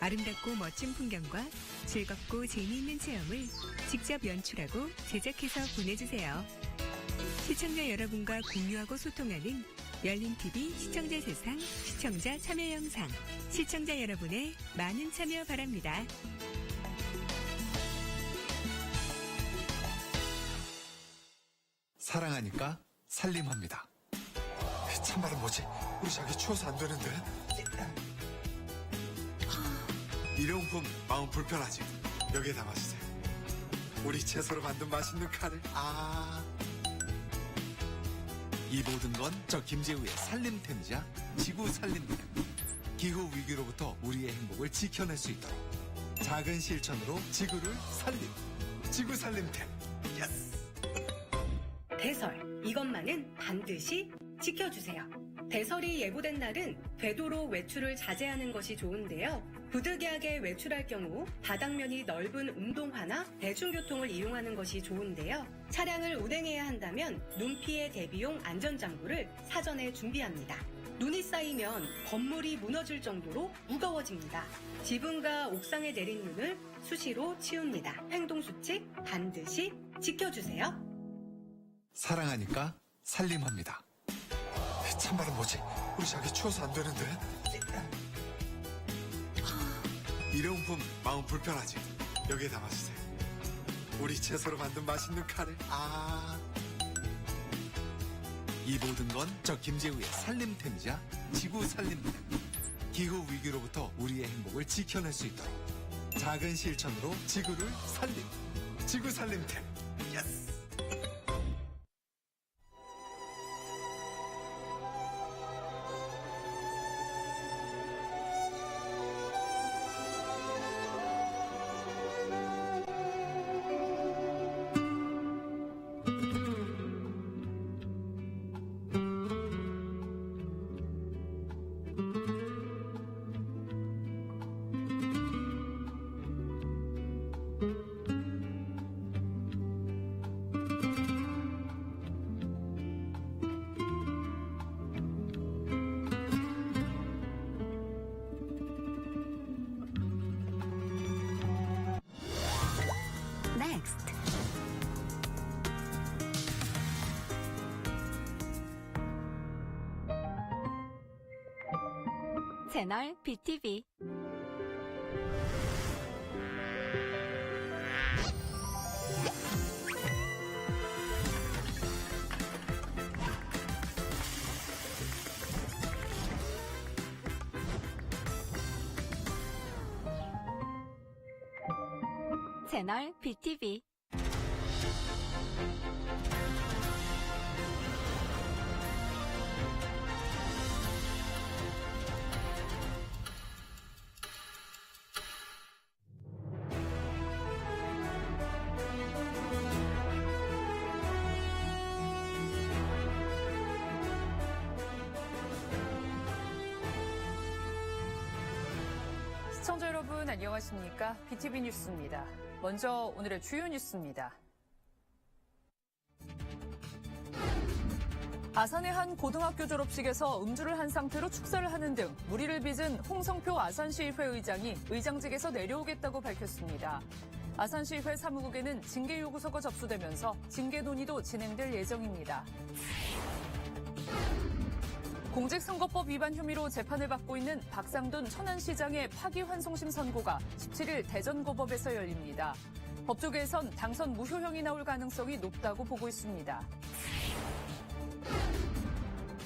아름답고 멋진 풍경과 즐겁고 재미있는 체험을 직접 연출하고 제작해서 보내주세요. 시청자 여러분과 공유하고 소통하는 열린TV 시청자 세상 시청자 참여 영상. 시청자 여러분의 많은 참여 바랍니다. 사랑하니까 살림합니다. 참말은 뭐지? 우리 자기 추워서 안 되는데. 일용품 마음 불편하지? 여기에 담아주세요. 우리 채소로 만든 맛있는 카레. 아, 이 모든 건 저 김재우의 살림템이자 지구 살림템. 기후 위기로부터 우리의 행복을 지켜낼 수 있도록 작은 실천으로 지구를 살림. 지구 살림템. 예스. 대설. 이것만은 반드시 지켜주세요. 대설이 예고된 날은 되도록 외출을 자제하는 것이 좋은데요. 부득이하게 외출할 경우 바닥면이 넓은 운동화나 대중교통을 이용하는 것이 좋은데요. 차량을 운행해야 한다면 눈 피해 대비용 안전장구를 사전에 준비합니다. 눈이 쌓이면 건물이 무너질 정도로 무거워집니다. 지붕과 옥상에 내린 눈을 수시로 치웁니다. 행동수칙 반드시 지켜주세요. 사랑하니까 살림합니다. 참말은 뭐지? 우리 자기 추워서 안 되는데. 일용품 마음 불편하지? 여기에 담아주세요. 우리 채소로 만든 맛있는 카레. 아, 이 모든 건 저 김재우의 살림템이자 지구 살림템. 기후 위기로부터 우리의 행복을 지켜낼 수 있도록 작은 실천으로 지구를 살림. 지구 살림템. 예스. 채널 BTV 채널 BTV 시청자 여러분 안녕하십니까? BTV 뉴스입니다. 먼저 오늘의 주요 뉴스입니다. 아산의 한 고등학교 졸업식에서 음주를 한 상태로 축사를 하는 등 무리를 빚은 홍성표 아산시의회 의장이 의장직에서 내려오겠다고 밝혔습니다. 아산시의회 사무국에는 징계 요구서가 접수되면서 징계 논의도 진행될 예정입니다. 공직선거법 위반 혐의로 재판을 받고 있는 박상돈 천안시장의 파기환송심 선고가 17일 대전고법에서 열립니다. 법조계에선 당선 무효형이 나올 가능성이 높다고 보고 있습니다.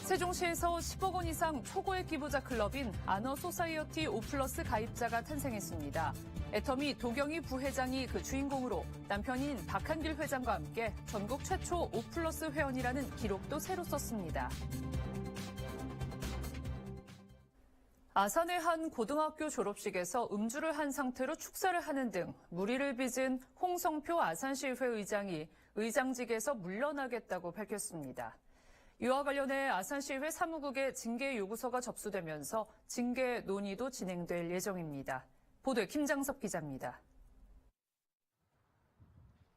세종시에서 10억 원 이상 초고액 기부자 클럽인 아너 소사이어티 오플러스 가입자가 탄생했습니다. 애터미 도경희 부회장이 그 주인공으로 남편인 박한길 회장과 함께 전국 최초 오플러스 회원이라는 기록도 새로 썼습니다. 아산의 한 고등학교 졸업식에서 음주를 한 상태로 축사를 하는 등 무리를 빚은 홍성표 아산시의회 의장이 의장직에서 물러나겠다고 밝혔습니다. 이와 관련해 아산시의회 사무국에 징계 요구서가 접수되면서 징계 논의도 진행될 예정입니다. 보도에 김장섭 기자입니다.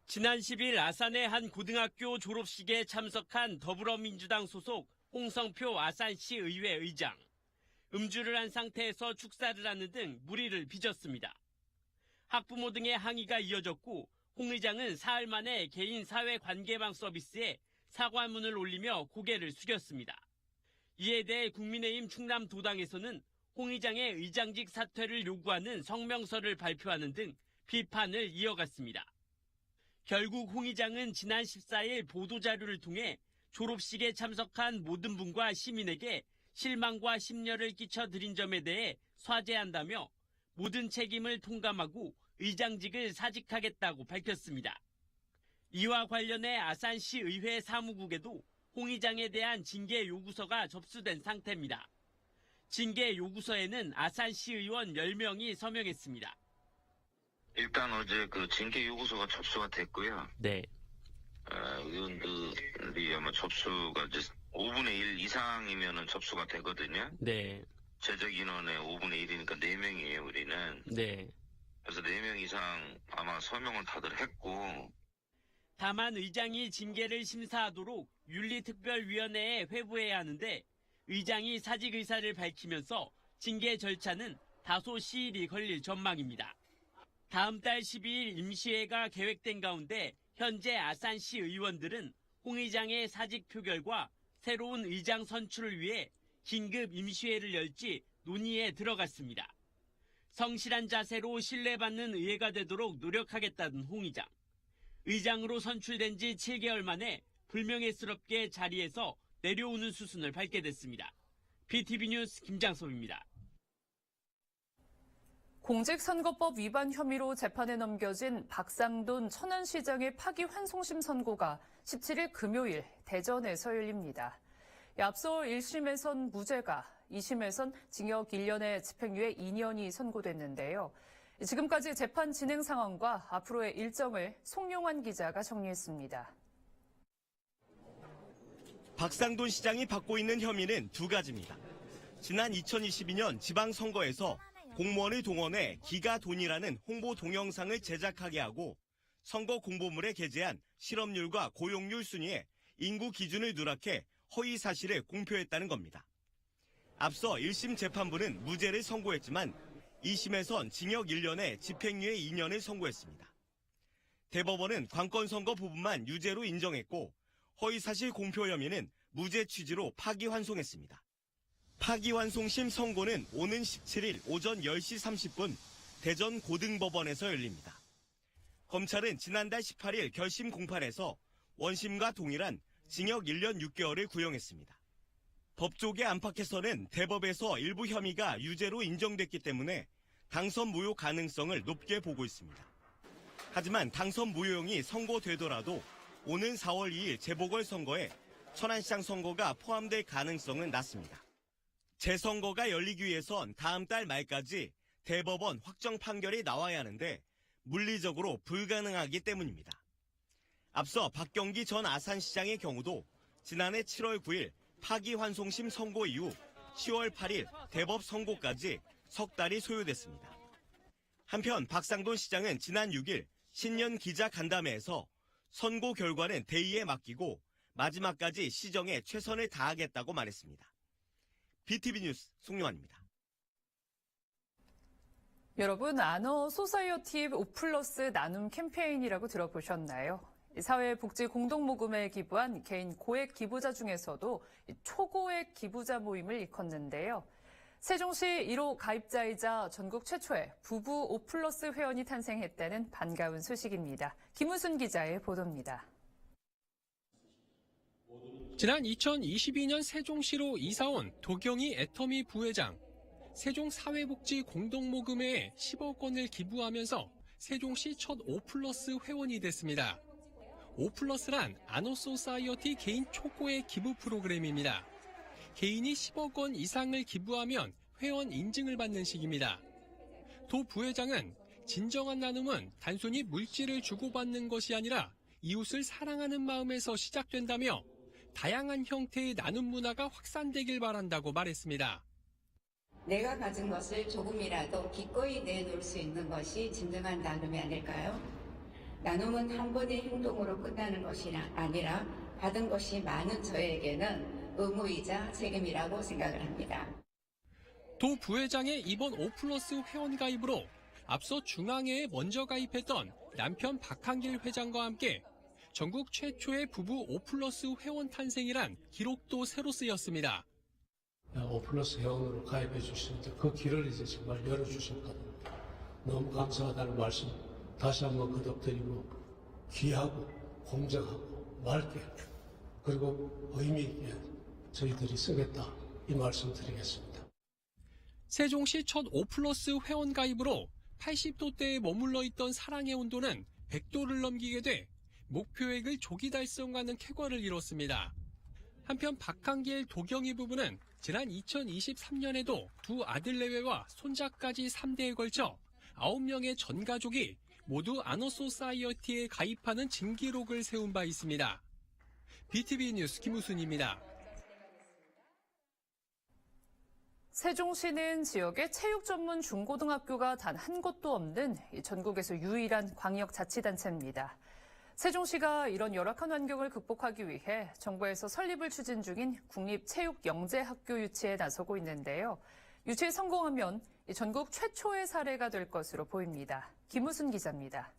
지난 10일 아산의 한 고등학교 졸업식에 참석한 더불어민주당 소속 홍성표 아산시 의회 의장. 음주를 한 상태에서 축사를 하는 등 무리를 빚었습니다. 학부모 등의 항의가 이어졌고 홍 의장은 사흘 만에 개인 사회 관계망 서비스에 사과문을 올리며 고개를 숙였습니다. 이에 대해 국민의힘 충남 도당에서는 홍 의장의 의장직 사퇴를 요구하는 성명서를 발표하는 등 비판을 이어갔습니다. 결국 홍 의장은 지난 14일 보도자료를 통해 졸업식에 참석한 모든 분과 시민에게 실망과 심려를 끼쳐드린 점에 대해 사죄한다며 모든 책임을 통감하고 의장직을 사직하겠다고 밝혔습니다. 이와 관련해 아산시 의회 사무국에도 홍 의장에 대한 징계 요구서가 접수된 상태입니다. 징계 요구서에는 아산시 의원 10명이 서명했습니다. 일단 어제 그 징계 요구서가 접수가 됐고요. 네. 어, 의원들이 아마 접수가 이제 5분의 1 이상이면은 접수가 되거든요. 네. 제적 인원의 5분의 1이니까 4명이에요, 우리는. 네. 그래서 4명 이상 아마 서명을 다들 했고, 다만 의장이 징계를 심사하도록 윤리특별위원회에 회부해야 하는데 의장이 사직 의사를 밝히면서 징계 절차는 다소 시일이 걸릴 전망입니다. 다음 달 12일 임시회가 계획된 가운데 현재 아산시 의원들은 홍 의장의 사직 표결과 새로운 의장 선출을 위해 긴급 임시회를 열지 논의에 들어갔습니다. 성실한 자세로 신뢰받는 의회가 되도록 노력하겠다는 홍 의장. 의장으로 선출된 지 7개월 만에 불명예스럽게 자리에서 내려오는 수순을 밟게 됐습니다. BTV 뉴스 김장섭입니다. 공직선거법 위반 혐의로 재판에 넘겨진 박상돈 천안시장의 파기환송심 선고가 17일 금요일 대전에서 열립니다. 앞서 1심에선 무죄가, 2심에선 징역 1년의 집행유예 2년이 선고됐는데요. 지금까지 재판 진행 상황과 앞으로의 일정을 송용환 기자가 정리했습니다. 박상돈 시장이 받고 있는 혐의는 두 가지입니다. 지난 2022년 지방선거에서 공무원을 동원해 기가 돈이라는 홍보 동영상을 제작하게 하고 선거 공보물에 게재한 실업률과 고용률 순위에 인구 기준을 누락해 허위 사실을 공표했다는 겁니다. 앞서 1심 재판부는 무죄를 선고했지만 2심에선 징역 1년에 집행유예 2년을 선고했습니다. 대법원은 관건 선거 부분만 유죄로 인정했고 허위사실 공표 혐의는 무죄 취지로 파기환송했습니다. 파기환송심 선고는 오는 17일 오전 10시 30분 대전 고등법원에서 열립니다. 검찰은 지난달 18일 결심 공판에서 원심과 동일한 징역 1년 6개월을 구형했습니다. 법조계 안팎에서는 대법에서 일부 혐의가 유죄로 인정됐기 때문에 당선 무효 가능성을 높게 보고 있습니다. 하지만 당선 무효형이 선고되더라도 오는 4월 2일 재보궐선거에 천안시장 선거가 포함될 가능성은 낮습니다. 재선거가 열리기 위해선 다음 달 말까지 대법원 확정 판결이 나와야 하는데 물리적으로 불가능하기 때문입니다. 앞서 박경기 전 아산시장의 경우도 지난해 7월 9일 파기환송심 선고 이후 10월 8일 대법 선고까지 석 달이 소요됐습니다. 한편 박상돈 시장은 지난 6일 신년 기자 간담회에서 선고 결과는 대의에 맡기고 마지막까지 시정에 최선을 다하겠다고 말했습니다. BTV 뉴스 송영환입니다. 여러분, 아너 소사이어티 오플러스 나눔 캠페인이라고 들어보셨나요? 사회복지 공동모금에 기부한 개인 고액 기부자 중에서도 초고액 기부자 모임을 일컫는데요. 세종시 1호 가입자이자 전국 최초의 부부 오플러스 회원이 탄생했다는 반가운 소식입니다. 김우순 기자의 보도입니다. 지난 2022년 세종시로 이사온 도경희 애터미 부회장. 세종 사회복지 공동모금회에 10억 원을 기부하면서 세종시 첫 5플러스 회원이 됐습니다. 5플러스란 아노소사이어티 개인 초고의 기부 프로그램입니다. 개인이 10억 원 이상을 기부하면 회원 인증을 받는 식입니다. 도 부회장은 진정한 나눔은 단순히 물질을 주고받는 것이 아니라 이웃을 사랑하는 마음에서 시작된다며 다양한 형태의 나눔 문화가 확산되길 바란다고 말했습니다. 내가 가진 것을 조금이라도 기꺼이 내놓을 수 있는 것이 진정한 나눔이 아닐까요? 나눔은 한 번의 행동으로 끝나는 것이 아니라 받은 것이 많은 저에게는 의무이자 책임이라고 생각을 합니다. 도 부회장의 이번 5 플러스 회원 가입으로 앞서 중앙회에 먼저 가입했던 남편 박한길 회장과 함께 전국 최초의 부부 5 플러스 회원 탄생이란 기록도 새로 쓰였습니다. 5 플러스 회원으로 가입해 주시는데 그 길을 이제 정말 열어주셨거든요. 너무 감사하다는 말씀 다시 한번 거듭드리고 귀하고 공정하고 맑게 그리고 의미 있게 저희들이 쓰겠다 이 말씀 드리겠습니다. 세종시 첫5 플러스 회원 가입으로 80도대에 머물러 있던 사랑의 온도는 100도를 넘기게 돼 목표액을 조기 달성하는 쾌거를 이뤘습니다. 한편 박한길 도경희 부부는 지난 2023년에도 두 아들 내외와 손자까지 3대에 걸쳐 9명의 전 가족이 모두 아너소사이어티에 가입하는 진기록을 세운 바 있습니다. BTV 뉴스 김우순입니다. 세종시는 지역에 체육 전문 중고등학교가 단 한 곳도 없는 전국에서 유일한 광역자치단체입니다. 세종시가 이런 열악한 환경을 극복하기 위해 정부에서 설립을 추진 중인 국립체육영재학교 유치에 나서고 있는데요. 유치에 성공하면 전국 최초의 사례가 될 것으로 보입니다. 김우순 기자입니다.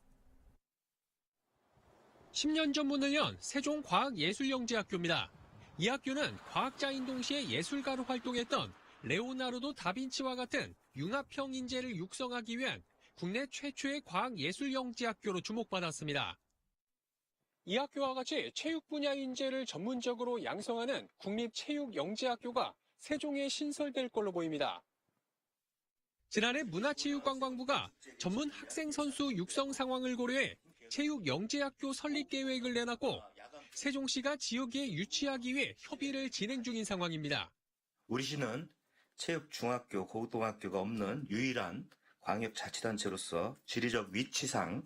10년 전 문을 연 세종과학예술영재학교입니다. 이 학교는 과학자인 동시에 예술가로 활동했던 레오나르도 다빈치와 같은 융합형 인재를 육성하기 위한 국내 최초의 과학예술영재학교로 주목받았습니다. 이 학교와 같이 체육 분야 인재를 전문적으로 양성하는 국립체육영재학교가 세종에 신설될 걸로 보입니다. 지난해 문화체육관광부가 전문 학생 선수 육성 상황을 고려해 체육영재학교 설립 계획을 내놨고 세종시가 지역에 유치하기 위해 협의를 진행 중인 상황입니다. 우리 시는 체육 중학교, 고등학교가 없는 유일한 광역자치단체로서 지리적 위치상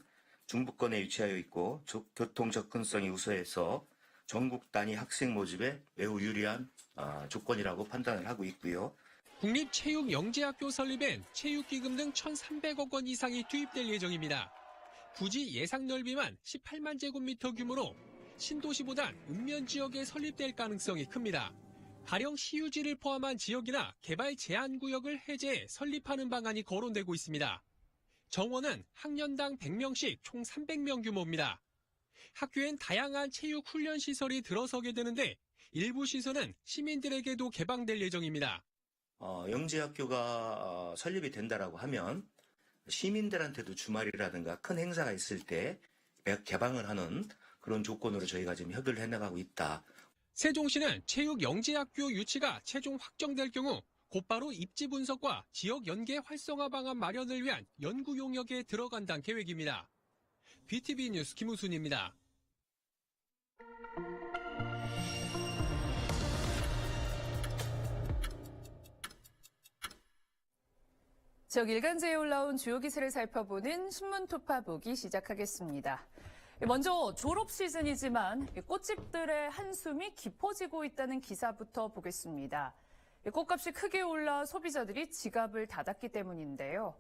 중부권에 위치하여 있고 조- 교통 접근성이 우수해서 전국 단위 학생 모집에 매우 유리한 아, 조건이라고 판단을 하고 있고요. 국립체육영재학교 설립엔 체육기금 등 1,300억 원 이상이 투입될 예정입니다. 부지 예상 넓이만 18만 제곱미터 규모로 신도시보단 읍면 지역에 설립될 가능성이 큽니다. 가령 시유지를 포함한 지역이나 개발 제한 구역을 해제해 설립하는 방안이 거론되고 있습니다. 정원은 학년당 100명씩 총 300명 규모입니다. 학교엔 다양한 체육 훈련 시설이 들어서게 되는데 일부 시설은 시민들에게도 개방될 예정입니다. 어, 영재학교가 어, 설립이 된다라고 하면 시민들한테도 주말이라든가 큰 행사가 있을 때 개- 개방을 하는 그런 조건으로 저희가 지금 협의를 해나가고 있다. 세종시는 체육 영재학교 유치가 최종 확정될 경우 곧바로 입지 분석과 지역 연계 활성화 방안 마련을 위한 연구 용역에 들어간다는 계획입니다. BTV 뉴스 김우순입니다. 지역 일간지에 올라온 주요 기세를 살펴보는 신문 투파 보기 시작하겠습니다. 먼저 졸업 시즌이지만 꽃집들의 한숨이 깊어지고 있다는 기사부터 보겠습니다. 꽃값이 크게 올라 소비자들이 지갑을 닫았기 때문인데요.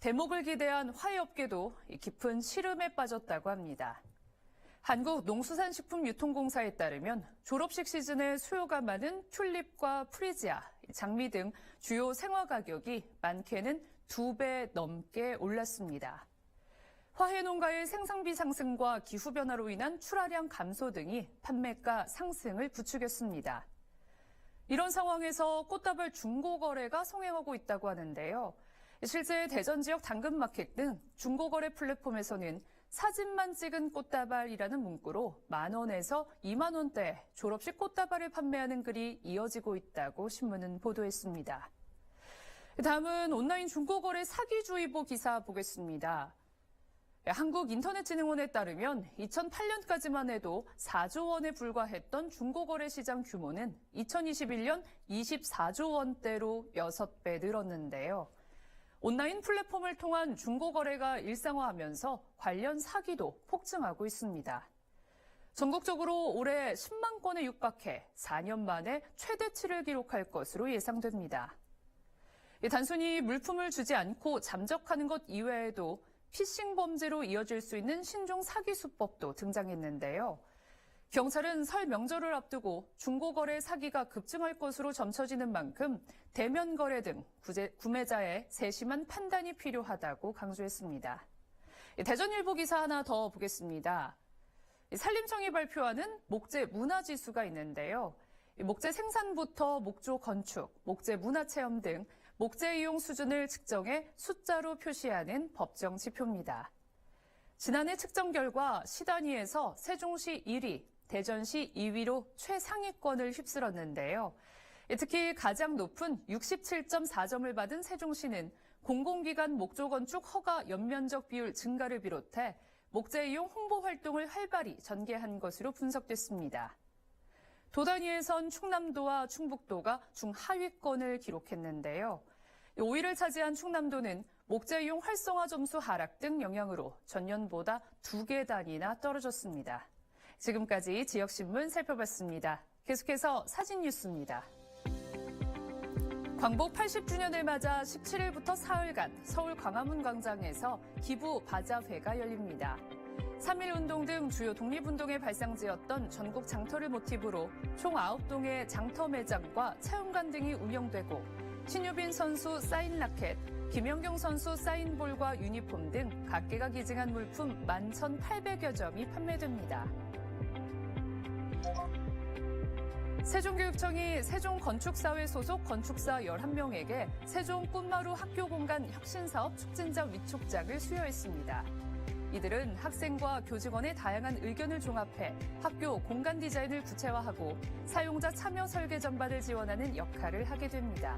대목을 기대한 화훼업계도 깊은 시름에 빠졌다고 합니다. 한국농수산식품유통공사에 따르면 졸업식 시즌에 수요가 많은 튤립과 프리지아, 장미 등 주요 생화 가격이 많게는 두 배 넘게 올랐습니다. 화훼 농가의 생산비 상승과 기후 변화로 인한 출하량 감소 등이 판매가 상승을 부추겼습니다. 이런 상황에서 꽃다발 중고 거래가 성행하고 있다고 하는데요. 실제 대전 지역 당근마켓 등 중고 거래 플랫폼에서는 사진만 찍은 꽃다발이라는 문구로 만 원에서 2만 원대 졸업식 꽃다발을 판매하는 글이 이어지고 있다고 신문은 보도했습니다. 다음은 온라인 중고거래 사기주의보 기사 보겠습니다. 한국인터넷진흥원에 따르면 2008년까지만 해도 4조 원에 불과했던 중고거래 시장 규모는 2021년 24조 원대로 6배 늘었는데요. 온라인 플랫폼을 통한 중고거래가 일상화하면서 관련 사기도 폭증하고 있습니다. 전국적으로 올해 10만 건에 육박해 4년 만에 최대치를 기록할 것으로 예상됩니다. 단순히 물품을 주지 않고 잠적하는 것 이외에도 피싱 범죄로 이어질 수 있는 신종 사기 수법도 등장했는데요. 경찰은 설 명절을 앞두고 중고거래 사기가 급증할 것으로 점쳐지는 만큼 대면 거래 등 구제- 구매자의 세심한 판단이 필요하다고 강조했습니다. 대전일보 기사 하나 더 보겠습니다. 산림청이 발표하는 목재 문화 지수가 있는데요. 목재 생산부터 목조 건축, 목재 문화 체험 등 목재 이용 수준을 측정해 숫자로 표시하는 법정 지표입니다. 지난해 측정 결과 시단위에서 세종시 1위, 대전시 2위로 최상위권을 휩쓸었는데요. 특히 가장 높은 67.4점을 받은 세종시는 공공기관 목조 건축 허가 연면적 비율 증가를 비롯해 목재 이용 홍보 활동을 활발히 전개한 것으로 분석됐습니다. 도단위에선 충남도와 충북도가 중하위권을 기록했는데요. 5위를 차지한 충남도는 목재 이용 활성화 점수 하락 등 영향으로 전년보다 두 계단이나 떨어졌습니다. 지금까지 지역신문 살펴봤습니다. 계속해서 사진 뉴스입니다. 광복 80주년을 맞아 17일부터 사흘간 서울 광화문 광장에서 기부 바자회가 열립니다. 3.1 운동 등 주요 독립운동의 발상지였던 전국 장터를 모티브로 총 9동의 장터 매장과 체험관 등이 운영되고 신유빈 선수 사인 라켓, 김연경 선수 사인볼과 유니폼 등 각계가 기증한 물품 11,800여 점이 판매됩니다. 세종교육청이 세종건축사회 소속 건축사 11명에게 세종 꽃마루 학교공간 혁신사업 촉진자 위촉장을 수여했습니다. 이들은 학생과 교직원의 다양한 의견을 종합해 학교 공간 디자인을 구체화하고 사용자 참여 설계 전반을 지원하는 역할을 하게 됩니다.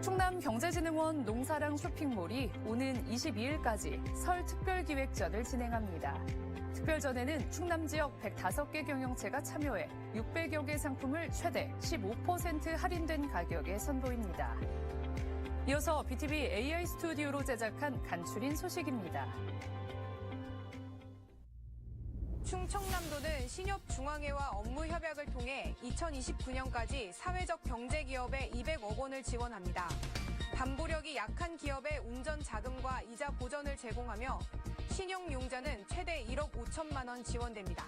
충남 경제진흥원 농사랑 쇼핑몰이 오는 22일까지 설 특별기획전을 진행합니다. 특별전에는 충남 지역 105개 경영체가 참여해 600여 개 상품을 최대 15% 할인된 가격에 선보입니다. 이어서 BTV AI 스튜디오로 제작한 간추린 소식입니다. 충청남도는 신협중앙회와 업무 협약을 통해 2029년까지 사회적 경제 기업에 200억 원을 지원합니다. 담보력이 약한 기업에 운전 자금과 이자 보전을 제공하며 신용용자는 최대 1억 5천만 원 지원됩니다.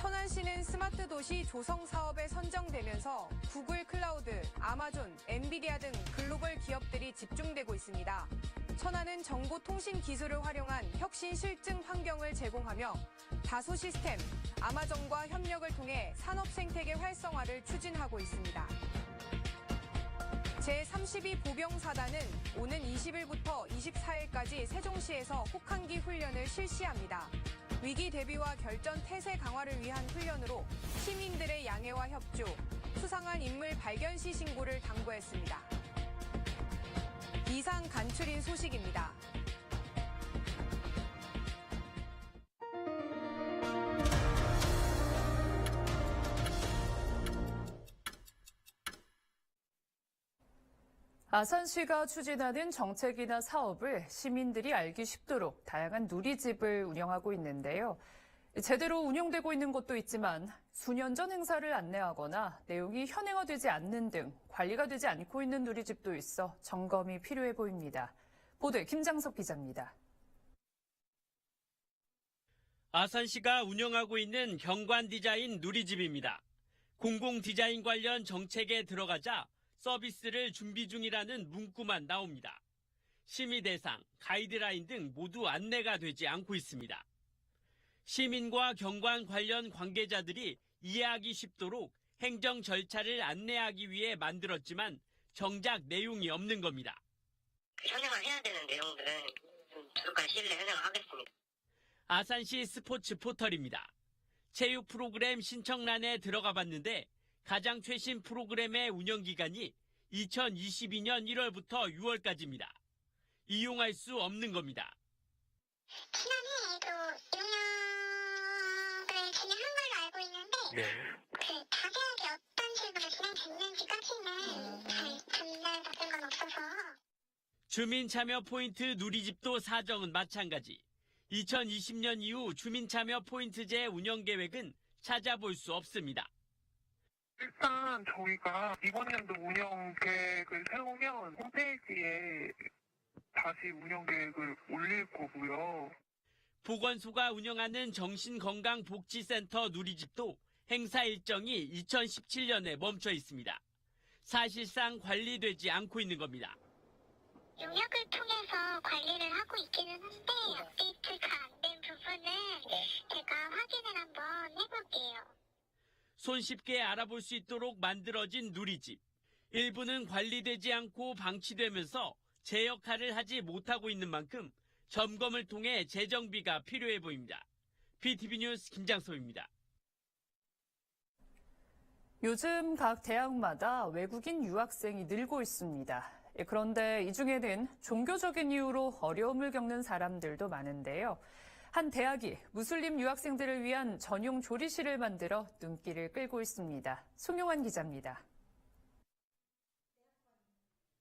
천안시는 스마트 도시 조성 사업에 선정되면서 구글 클라우드, 아마존, 엔비디아 등 글로벌 기업들이 집중되고 있습니다. 천안은 정보통신 기술을 활용한 혁신 실증 환경을 제공하며 다소 시스템, 아마존과 협력을 통해 산업 생태계 활성화를 추진하고 있습니다. 제32 보병사단은 오는 20일부터 24일까지 세종시에서 혹한기 훈련을 실시합니다. 위기 대비와 결전 태세 강화를 위한 훈련으로 시민들의 양해와 협조, 수상한 인물 발견 시 신고를 당부했습니다. 이상 간추린 소식입니다. 아산시가 추진하는 정책이나 사업을 시민들이 알기 쉽도록 다양한 누리집을 운영하고 있는데요. 제대로 운영되고 있는 곳도 있지만 수년 전 행사를 안내하거나 내용이 현행화되지 않는 등 관리가 되지 않고 있는 누리집도 있어 점검이 필요해 보입니다. 보도에 김장석 기자입니다. 아산시가 운영하고 있는 경관 디자인 누리집입니다. 공공 디자인 관련 정책에 들어가자 서비스를 준비 중이라는 문구만 나옵니다. 심의 대상, 가이드라인 등 모두 안내가 되지 않고 있습니다. 시민과 경관 관련 관계자들이 이해하기 쉽도록 행정 절차를 안내하기 위해 만들었지만 정작 내용이 없는 겁니다. 현행화 해야 되는 내용들은 조속한 시일 내에 현행화하겠습니다. 아산시 스포츠 포털입니다. 체육 프로그램 신청란에 들어가 봤는데 가장 최신 프로그램의 운영 기간이 2022년 1월부터 6월까지입니다. 이용할 수 없는 겁니다. 지난해에도 용역을 진행한 걸로 알고 있는데 그 자세하게 어떤 식으로 진행됐는지까지는 잘 전달 받은 건 없어서 주민 참여 포인트 누리집도 사정은 마찬가지. 2020년 이후 주민 참여 포인트제 운영 계획은 찾아볼 수 없습니다. 일단 저희가 이번 연도 운영 계획을 세우면 홈페이지에 다시 운영 계획을 올릴 거고요. 보건소가 운영하는 정신건강복지센터 누리집도 행사 일정이 2017년에 멈춰 있습니다. 사실상 관리되지 않고 있는 겁니다. 용역을 통해서 관리를 하고 있기는 한데 업데이트가 안 된 부분은 제가 확인을 한번 해볼게요. 손쉽게 알아볼 수 있도록 만들어진 누리집. 일부는 관리되지 않고 방치되면서 제 역할을 하지 못하고 있는 만큼 점검을 통해 재정비가 필요해 보입니다. BTV 뉴스 김장섭입니다. 요즘 각 대학마다 외국인 유학생이 늘고 있습니다. 예, 그런데 이 중에는 종교적인 이유로 어려움을 겪는 사람들도 많은데요. 한 대학이 무슬림 유학생들을 위한 전용 조리실을 만들어 눈길을 끌고 있습니다. 송용환 기자입니다.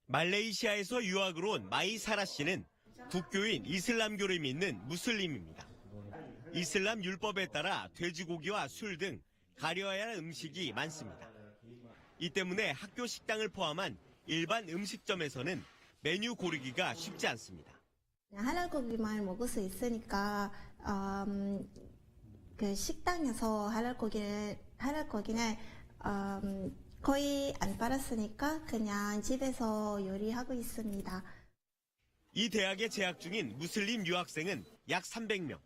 말레이시아에서 유학을 온 마이 사라 씨는 국교인 이슬람교를 믿는 무슬림입니다. 이슬람 율법에 따라 돼지고기와 술 등 가려야 할 음식이 많습니다. 이 때문에 학교 식당을 포함한 일반 음식점에서는 메뉴 고르기가 쉽지 않습니다. 할랄 고기만 먹을 수 있으니까 음, 그 식당에서 할랄 고기를 할랄 고기는 음, 거의 안 팔았으니까 그냥 집에서 요리하고 있습니다. 이 대학에 재학 중인 무슬림 유학생은 약 300명.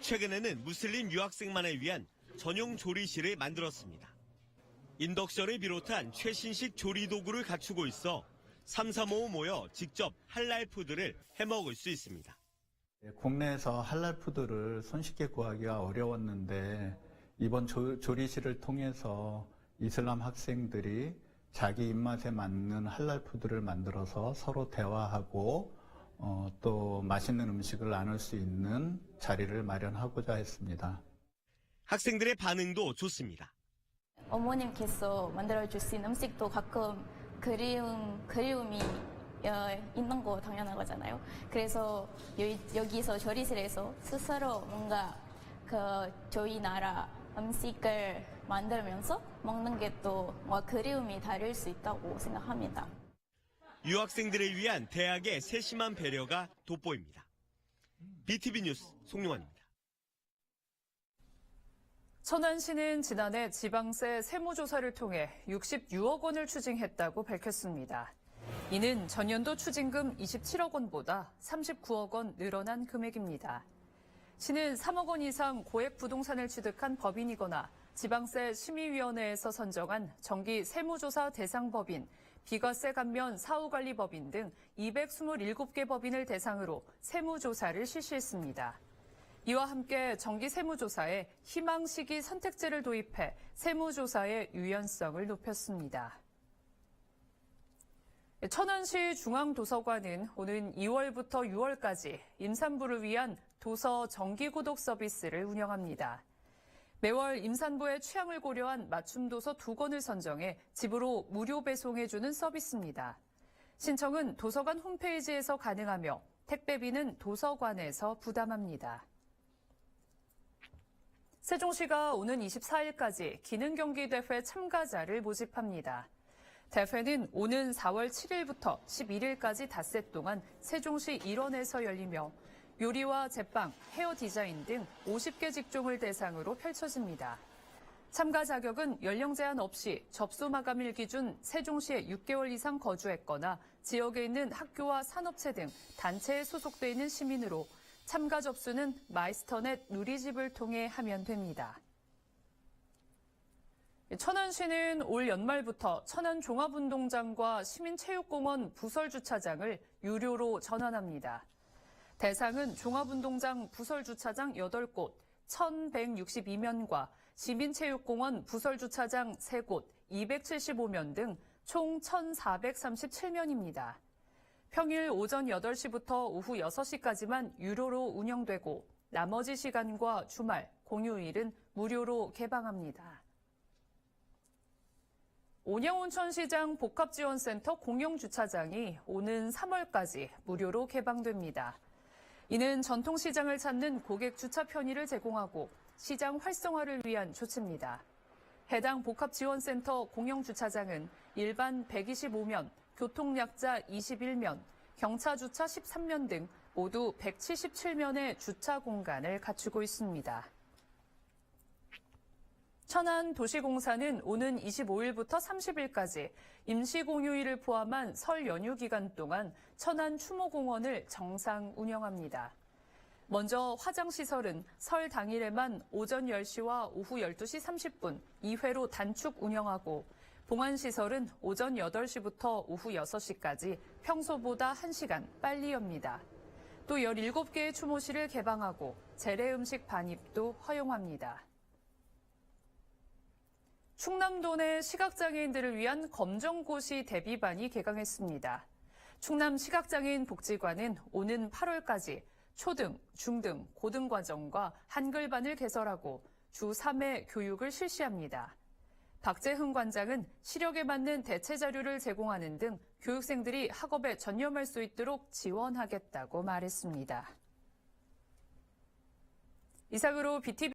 최근에는 무슬림 유학생만을 위한 전용 조리실을 만들었습니다. 인덕션을 비롯한 최신식 조리 도구를 갖추고 있어 3, 3, 5 모여 직접 할랄 푸드를 해먹을 수 있습니다. 네, 국내에서 할랄 푸드를 손쉽게 구하기가 어려웠는데 이번 조, 조리실을 통해서 이슬람 학생들이 자기 입맛에 맞는 할랄 푸드를 만들어서 서로 대화하고 어, 또 맛있는 음식을 나눌 수 있는 자리를 마련하고자 했습니다. 학생들의 반응도 좋습니다. 어머님께서 만들어줄 수 있는 음식도 가끔 그리움, 그리움이 어, 있는 거 당연한 거잖아요. 그래서 여 기, 서 조리실에서 스스로 뭔가 그 저희 나라 음식을 만들면서 먹는 게또 그리움이 다를 수 있다고 생각합니다. 유학생들을 위한 대학의 세심한 배려가 돋보입니다. BTV 뉴스 송용환입니다. 천안시는 지난해 지방세 세무조사를 통해 66억 원을 추징했다고 밝혔습니다. 이는 전년도 추징금 27억 원보다 39억 원 늘어난 금액입니다. 시는 3억 원 이상 고액 부동산을 취득한 법인이거나 지방세 심의위원회에서 선정한 정기 세무조사 대상 법인, 비과세 감면 사후관리 법인 등 227개 법인을 대상으로 세무조사를 실시했습니다. 이와 함께 정기 세무조사에 희망시기 선택제를 도입해 세무조사의 유연성을 높였습니다. 천안시 중앙도서관은 오는 2월부터 6월까지 임산부를 위한 도서 정기구독 서비스를 운영합니다. 매월 임산부의 취향을 고려한 맞춤 도서 두 권을 선정해 집으로 무료 배송해주는 서비스입니다. 신청은 도서관 홈페이지에서 가능하며 택배비는 도서관에서 부담합니다. 세종시가 오는 24일까지 기능경기대회 참가자를 모집합니다. 대회는 오는 4월 7일부터 11일까지 닷새 동안 세종시 일원에서 열리며 요리와 제빵, 헤어 디자인 등 50개 직종을 대상으로 펼쳐집니다. 참가 자격은 연령 제한 없이 접수 마감일 기준 세종시에 6개월 이상 거주했거나 지역에 있는 학교와 산업체 등 단체에 소속돼 있는 시민으로 참가 접수는 마이스터넷 누리집을 통해 하면 됩니다. 천안시는 올 연말부터 천안 종합운동장과 시민체육공원 부설주차장을 유료로 전환합니다. 대상은 종합운동장 부설주차장 8곳, 1,162면과 시민체육공원 부설주차장 3곳, 275면 등 총 1,437면입니다. 평일 오전 8시부터 오후 6시까지만 유료로 운영되고 나머지 시간과 주말, 공휴일은 무료로 개방합니다. 온양온천시장 복합지원센터 공영주차장이 오는 3월까지 무료로 개방됩니다. 이는 전통시장을 찾는 고객 주차 편의를 제공하고 시장 활성화를 위한 조치입니다. 해당 복합지원센터 공영주차장은 일반 125면, 교통약자 21면, 경차주차 13면 등 모두 177면의 주차 공간을 갖추고 있습니다. 천안 도시공사는 오는 25일부터 30일까지 임시공휴일을 포함한 설 연휴 기간 동안 천안 추모공원을 정상 운영합니다. 먼저 화장시설은 설 당일에만 오전 10시와 오후 12시 30분 2회로 단축 운영하고 봉안시설은 오전 8시부터 오후 6시까지 평소보다 1시간 빨리 엽니다. 또 17개의 추모실을 개방하고 재래 음식 반입도 허용합니다. 충남도 내 시각장애인들을 위한 검정고시 대비반이 개강했습니다. 충남 시각장애인 복지관은 오는 8월까지 초등, 중등, 고등과정과 한글반을 개설하고 주 3회 교육을 실시합니다. 박재흥 관장은 시력에 맞는 대체 자료를 제공하는 등 교육생들이 학업에 전념할 수 있도록 지원하겠다고 말했습니다. 이상으로 BTV